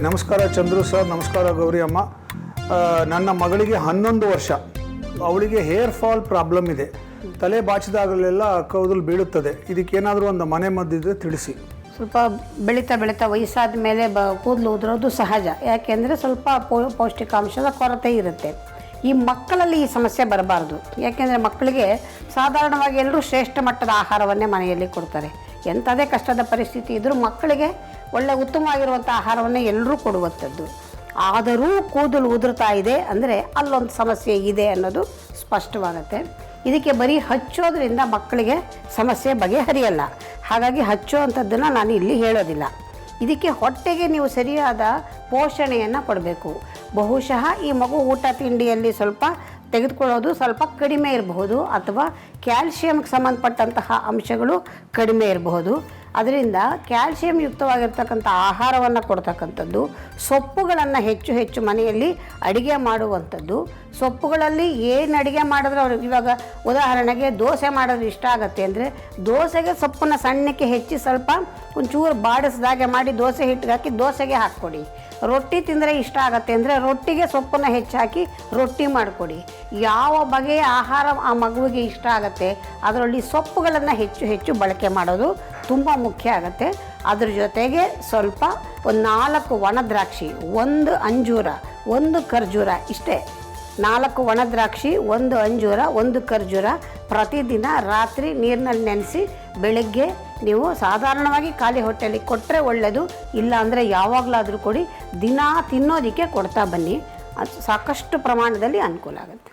ನಮಸ್ಕಾರ ಚಂದ್ರು ಸರ್, ನಮಸ್ಕಾರ ಗೌರಿ ಅಮ್ಮ. ನನ್ನ ಮಗಳಿಗೆ ಹನ್ನೊಂದು ವರ್ಷ. ಅವಳಿಗೆ ಹೇರ್ ಫಾಲ್ ಪ್ರಾಬ್ಲಮ್ ಇದೆ. ತಲೆ ಬಾಚಿದಾಗಲೆಲ್ಲ ಕೌದಲು ಬೀಳುತ್ತದೆ. ಇದಕ್ಕೇನಾದರೂ ಒಂದು ಮನೆ ಮದ್ದಿದ್ರೆ ತಿಳಿಸಿ. ಸ್ವಲ್ಪ ಬೆಳೀತಾ ಬೆಳೀತಾ ವಯಸ್ಸಾದ ಮೇಲೆ ಬ, ಕೂದಲು ಉದುರೋದು ಸಹಜ. ಯಾಕೆಂದರೆ ಸ್ವಲ್ಪ ಪೌ- ಪೌಷ್ಟಿಕಾಂಶದ ಕೊರತೆ ಇರುತ್ತೆ. ಈ ಮಕ್ಕಳಲ್ಲಿ ಈ ಸಮಸ್ಯೆ ಬರಬಾರ್ದು. ಯಾಕೆಂದರೆ ಮಕ್ಕಳಿಗೆ ಸಾಧಾರಣವಾಗಿ ಎಲ್ಲರೂ ಶ್ರೇಷ್ಠ ಮಟ್ಟದ ಆಹಾರವನ್ನೇ ಮನೆಯಲ್ಲಿ ಕೊಡ್ತಾರೆ. ಎಂಥದೇ ಕಷ್ಟದ ಪರಿಸ್ಥಿತಿ ಇದ್ದರೂ ಮಕ್ಕಳಿಗೆ ಒಳ್ಳೆ ಉತ್ತಮವಾಗಿರುವಂಥ ಆಹಾರವನ್ನು ಎಲ್ಲರೂ ಕೊಡುವಂಥದ್ದು. ಆದರೂ ಕೂದಲು ಉದುರ್ತಾ ಇದೆ ಅಂದರೆ ಅಲ್ಲೊಂದು ಸಮಸ್ಯೆ ಇದೆ ಅನ್ನೋದು ಸ್ಪಷ್ಟವಾಗುತ್ತೆ. ಇದಕ್ಕೆ ಬರೀ ಹಚ್ಚೋದ್ರಿಂದ ಮಕ್ಕಳಿಗೆ ಸಮಸ್ಯೆ ಬಗೆಹರಿಯಲ್ಲ. ಹಾಗಾಗಿ ಹಚ್ಚೋ ಅಂಥದ್ದನ್ನು ನಾನು ಇಲ್ಲಿ ಹೇಳೋದಿಲ್ಲ. ಇದಕ್ಕೆ ಹೊಟ್ಟೆಗೆ ನೀವು ಸರಿಯಾದ ಪೋಷಣೆಯನ್ನು ಕೊಡಬೇಕು. ಬಹುಶಃ ಈ ಮಗು ಊಟ ತಿಂಡಿಯಲ್ಲಿ ಸ್ವಲ್ಪ ತೆಗೆದುಕೊಳ್ಳೋದು ಸ್ವಲ್ಪ ಕಡಿಮೆ ಇರಬಹುದು ಅಥವಾ ಕ್ಯಾಲ್ಶಿಯಂಗೆ ಸಂಬಂಧಪಟ್ಟಂತಹ ಅಂಶಗಳು ಕಡಿಮೆ ಇರಬಹುದು. ಅದರಿಂದ ಕ್ಯಾಲ್ಸಿಯಂ ಯುಕ್ತವಾಗಿರ್ತಕ್ಕಂಥ ಆಹಾರವನ್ನು ಕೊಡ್ತಕ್ಕಂಥದ್ದು ಸೊಪ್ಪುಗಳನ್ನು ಹೆಚ್ಚು ಹೆಚ್ಚು ಮನೆಯಲ್ಲಿ ಅಡುಗೆ ಮಾಡುವಂಥದ್ದು ಸೊಪ್ಪುಗಳಲ್ಲಿ ಏನು ಅಡುಗೆ ಮಾಡಿದ್ರೆ ಅವ್ರಿಗೆ ಇವಾಗ ಉದಾಹರಣೆಗೆ ದೋಸೆ ಮಾಡೋದು ಇಷ್ಟ ಆಗುತ್ತೆ ಅಂದರೆ ದೋಸೆಗೆ ಸೊಪ್ಪನ್ನು ಸಣ್ಣಕ್ಕೆ ಹೆಚ್ಚಿ ಸ್ವಲ್ಪ ಒಂಚೂರು ಬಾಡಿಸ್ದಾಗೆ ಮಾಡಿ ದೋಸೆ ಹಿಟ್ಟಿಗೆ ಹಾಕಿ ದೋಸೆಗೆ ಹಾಕ್ಕೊಡಿ. ರೊಟ್ಟಿ ತಿಂದರೆ ಇಷ್ಟ ಆಗುತ್ತೆ ಅಂದರೆ ರೊಟ್ಟಿಗೆ ಸೊಪ್ಪನ್ನು ಹೆಚ್ಚಾಕಿ ರೊಟ್ಟಿ ಮಾಡಿಕೊಡಿ. ಯಾವ ಬಗೆಯ ಆಹಾರ ಆ ಮಗುವಿಗೆ ಇಷ್ಟ ಆಗುತ್ತೆ ಅದರಲ್ಲಿ ಸೊಪ್ಪುಗಳನ್ನು ಹೆಚ್ಚು ಹೆಚ್ಚು ಬಳಕೆ ಮಾಡೋದು ತುಂಬ ಮುಖ್ಯ ಆಗುತ್ತೆ. ಅದ್ರ ಜೊತೆಗೆ ಸ್ವಲ್ಪ ಒಂದು ನಾಲ್ಕು ಒಣ ದ್ರಾಕ್ಷಿ, ಒಂದು ಅಂಜೂರ, ಒಂದು ಖರ್ಜೂರ ಇಷ್ಟೇ. ನಾಲ್ಕು ಒಣ ದ್ರಾಕ್ಷಿ, ಒಂದು ಅಂಜೂರ, ಒಂದು ಖರ್ಜೂರ. ಪ್ರತಿದಿನ ರಾತ್ರಿ ನೀರಿನಲ್ಲಿ ನೆನೆಸಿ ಬೆಳಗ್ಗೆ ನೀವು ಸಾಧಾರಣವಾಗಿ ಖಾಲಿ ಹೊಟ್ಟೆಯಲ್ಲಿ ಕೊಟ್ಟರೆ ಒಳ್ಳೆಯದು ಇಲ್ಲ ಅಂದರೆ ಯಾವಾಗಲಾದರೂ ಕೊಡಿ. ದಿನ ತಿನ್ನೋದಕ್ಕೆ ಕೊಡ್ತಾ ಬನ್ನಿ. ಅದು ಸಾಕಷ್ಟು ಪ್ರಮಾಣದಲ್ಲಿ ಅನುಕೂಲ ಆಗುತ್ತೆ.